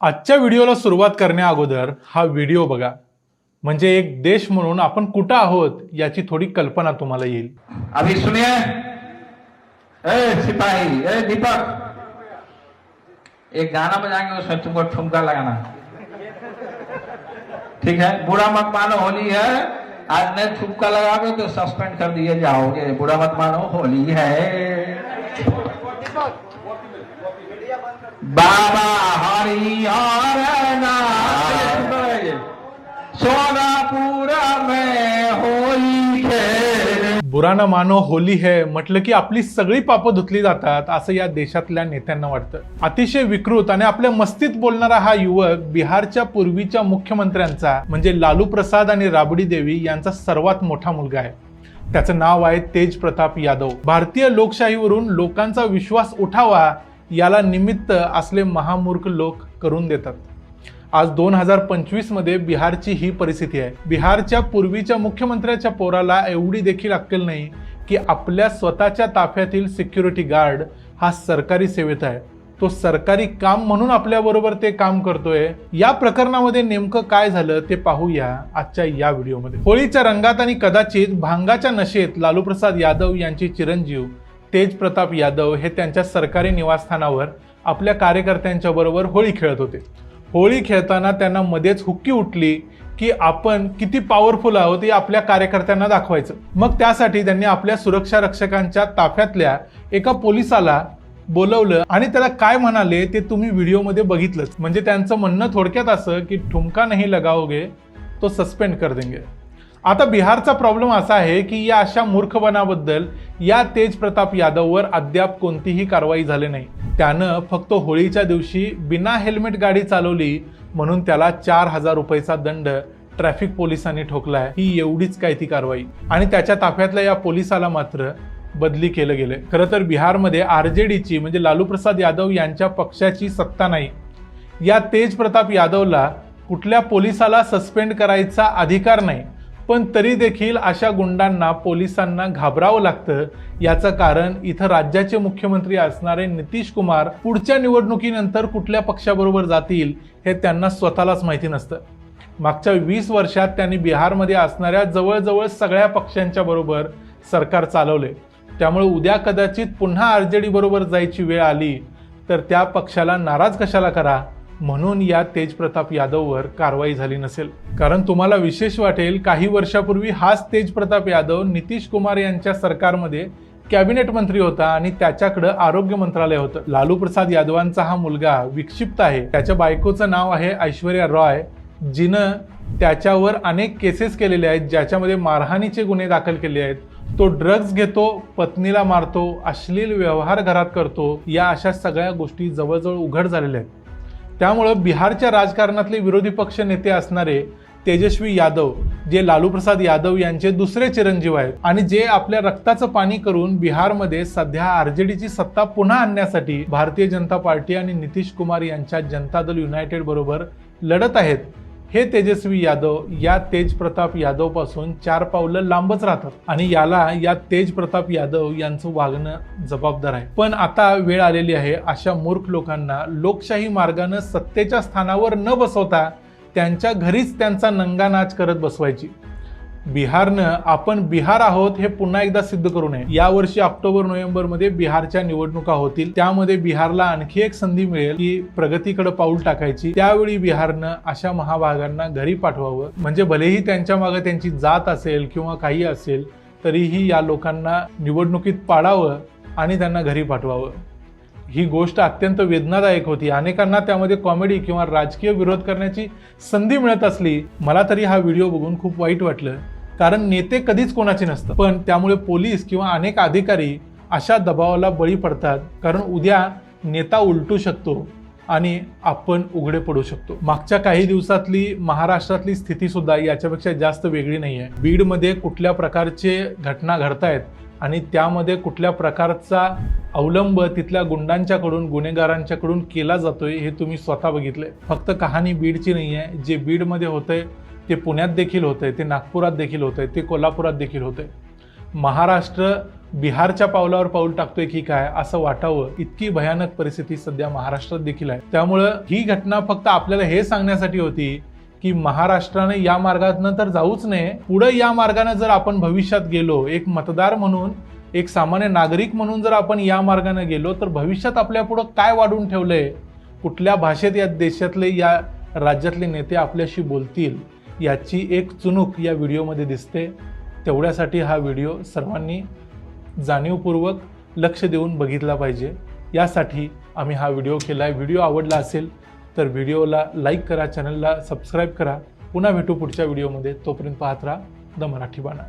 आजच्या व्हिडिओला सुरुवात करण्या अगोदर हा व्हिडिओ बघा. म्हणजे एक देश म्हणून आपण कुठं आहोत याची थोडी कल्पना तुम्हाला येईल. अभी सुनिए. ए सिपाही. ए दीपक. एक गाना बजाएंगे उसमें तुमको ठुमका लगाना. ठीक है? बुरा मत मानो होली है. आज नहीं ठुमका लगाओगे तो सस्पेंड कर दिए जाओगे. बुरा मत मानो होली है. बाबा हरिहर नाथ सोनापुर में होली खेल। बुरा न मानो होली है म्हटलं की आपली सगळी पापं धुतली जातात असं या देशातल्या नेत्यांना वाटतं. अतिशय विकृत आणि आपल्या मस्तीत बोलणारा हा युवक बिहारच्या पूर्वीच्या मुख्यमंत्र्यांचा म्हणजे लालू प्रसाद आणि राबडी देवी यांचा सर्वात मोठा मुलगा आहे. त्याचं नाव आहे तेज प्रताप यादव. भारतीय लोकशाहीवरून लोकांचा विश्वास उठावा याला निमित्त असले महामूर्ख लोक करून देतात. आज दोन हजार पंचवीसमध्ये बिहारची ही परिस्थिती आहे. बिहारच्या पूर्वीच्या मुख्यमंत्र्याच्या पोराला एवढी देखील अक्कल नाही की आपल्या स्वतःच्या ताफ्यातील सिक्युरिटी गार्ड हा सरकारी सेवेत आहे. तो सरकारी काम म्हणून आपल्याबरोबर ते काम करतोय. या प्रकरणामध्ये नेमकं काय झालं ते पाहूया आजच्या या व्हिडिओमध्ये. होळीच्या रंगात आणि कदाचित भांगाच्या नशेत लालू प्रसाद यादव यांचे चिरंजीव तेज प्रताप यादव हे त्यांच्या सरकारी निवासस्थानावर आपल्या कार्यकर्त्यांच्या बरोबर होळी खेळत होते. होळी खेळताना त्यांना मध्येच हुक्की उठली की आपण किती पॉवरफुल आहोत हे आपल्या कार्यकर्त्यांना दाखवायचं. मग त्यासाठी त्यांनी आपल्या सुरक्षा रक्षकांच्या ताफ्यातल्या एका पोलिसाला बोलवलं आणि त्याला काय म्हणाले ते तुम्ही व्हिडिओमध्ये बघितलंच. म्हणजे त्यांचं म्हणणं थोडक्यात असं की ठुमका नाही लगाओगे तो सस्पेंड कर देंगे. आता बिहारचा प्रॉब्लेम असा आहे की या अशा मूर्खपणाबद्दल या तेज प्रताप यादववर अद्याप कोणतीही कारवाई झाली नाही. त्यानं फक्त होळीच्या दिवशी बिना हेल्मेट गाडी चालवली म्हणून त्याला चार हजार रुपयेचा दंड ट्रॅफिक पोलिसांनी ठोकलाय. ही एवढीच काय ती कारवाई? आणि त्याच्या ताफ्यातल्या या पोलिसाला मात्र बदली केलं गेलं खरं तर बिहारमध्ये आर जे डीची म्हणजे लालू प्रसाद यादव यांच्या पक्षाची सत्ता नाही. या तेज प्रताप यादवला कुठल्या पोलिसाला सस्पेंड करायचा अधिकार नाही. पण तरी देखील अशा गुंडांना पोलिसांना घाबरावं लागतं. याचं कारण इथं राज्याचे मुख्यमंत्री असणारे नितीश कुमार पुढच्या निवडणुकीनंतर कुठल्या पक्षाबरोबर जातील हे त्यांना स्वतःलाच माहिती नसतं. मागच्या वीस वर्षात त्यांनी बिहारमध्ये असणाऱ्या जवळजवळ सगळ्या पक्षांच्या बरोबर सरकार चालवले. त्यामुळे उद्या कदाचित पुन्हा आर जे डी बरोबर जायची वेळ आली तर त्या पक्षाला नाराज कशाला करा? म्हणून या तेज प्रताप यादववर कारवाई झाली नसेल. कारण तुम्हाला विशेष वाटेल काही वर्षापूर्वी हाच तेज प्रताप यादव नितीश कुमार यांच्या सरकारमध्ये कॅबिनेट मंत्री होता आणि त्याच्याकडं आरोग्य मंत्रालय होतं. लालू प्रसाद यादवांचा हा मुलगा विक्षिप्त आहे. त्याच्या बायकोचं नाव आहे ऐश्वर्या रॉय. जिनं त्याच्यावर अनेक केसेस केलेले आहेत ज्याच्यामध्ये मारहाणीचे गुन्हे दाखल केले आहेत. तो ड्रग्ज घेतो पत्नीला मारतो अश्लील व्यवहार घरात करतो या अशा सगळ्या गोष्टी जवळजवळ उघड झालेल्या आहेत. त्यामुळं बिहारच्या राजकारणातले विरोधी पक्ष नेते असणारे तेजस्वी यादव जे लालू प्रसाद यादव यांचे दुसरे चिरंजीव आहेत आणि जे आपल्या रक्ताचं पाणी करून बिहारमध्ये सध्या आरजेडीची सत्ता पुन्हा आणण्यासाठी भारतीय जनता पार्टी आणि नितीश कुमार यांच्या जनता दल युनायटेड बरोबर लढत आहेत. हे तेजस्वी यादव या तेज प्रताप यादवपासून चार पावलं लांबच राहतात. आणि याला या तेज प्रताप यादव यांचं वागणं जबाबदार आहे. पण आता वेळ आलेली आहे अशा मूर्ख लोकांना लोकशाही मार्गानं सत्तेच्या स्थानावर न बसवता त्यांच्या घरीच त्यांचा नंगा नाच करत बसवायची. बिहारनं आपण बिहार आहोत हे पुन्हा एकदा सिद्ध करू नये. यावर्षी ऑक्टोबर नोव्हेंबरमध्ये बिहारच्या निवडणुका होतील. त्यामध्ये बिहारला आणखी एक संधी मिळेल की प्रगतीकडे पाऊल टाकायची. त्यावेळी बिहारनं अशा महाभागांना घरी पाठवावं. म्हणजे भलेही त्यांच्या मागे त्यांची जात असेल किंवा काही असेल तरीही या लोकांना निवडणुकीत पाडावं आणि त्यांना घरी पाठवावं. ही गोष्ट अत्यंत वेदनादायक होती. अनेकांना त्यामध्ये कॉमेडी किंवा राजकीय विरोध करण्याची संधी मिळत असली मला तरी हा व्हिडिओ बघून खूप वाईट वाटलं. कारण नेते कधीच कोणाचे नसतं पण त्यामुळे पोलीस किंवा अनेक अधिकारी अशा दबावाला बळी पडतात कारण उद्या नेता उलटू शकतो आणि आपण उघडे पडू शकतो. मागच्या काही दिवसातली महाराष्ट्रातली स्थिती सुद्धा याच्यापेक्षा जास्त वेगळी नाही आहे बीडमध्ये कुठल्या प्रकारचे घटना घडतायत आणि त्यामध्ये कुठल्या प्रकारचा अवलंब तिथल्या गुंडांच्याकडून गुन्हेगारांच्याकडून केला जातोय हे तुम्ही स्वतः बघितलंय. फक्त कहाणी बीडची नाही आहे जे बीडमध्ये होतंय ते पुण्यात देखील होतंय ते नागपुरात देखील होतंय ते कोल्हापुरात देखील होतंय. महाराष्ट्र बिहारच्या पावलावर पाऊल टाकतोय की काय असं वाटावं इतकी भयानक परिस्थिती सध्या महाराष्ट्रात देखील आहे. त्यामुळं ही घटना फक्त आपल्याला हे सांगण्यासाठी होती की महाराष्ट्राने या मार्गातनं तर जाऊच नये पुढं या मार्गाने जर आपण भविष्यात गेलो एक मतदार म्हणून एक सामान्य नागरिक म्हणून जर आपण या मार्गाने गेलो तर भविष्यात आपल्या पुढं काय वाढून ठेवलंय? कुठल्या भाषेत या देशातले या राज्यातले नेते आपल्याशी बोलतील? याची एक चुणूक या व्हिडिओमध्ये दिसते. तेवढ्यासाठी हा व्हिडिओ सर्वांनी जाणीवपूर्वक लक्ष देऊन बघितला पाहिजे. यासाठी आम्ही हा व्हिडिओ केला आहे व्हिडिओ आवडला असेल तर व्हिडिओला लाईक करा चॅनलला सबस्क्राईब करा. पुन्हा भेटू पुढच्या व्हिडिओमध्ये. तोपर्यंत पाहत राहा. द मराठी बाणा.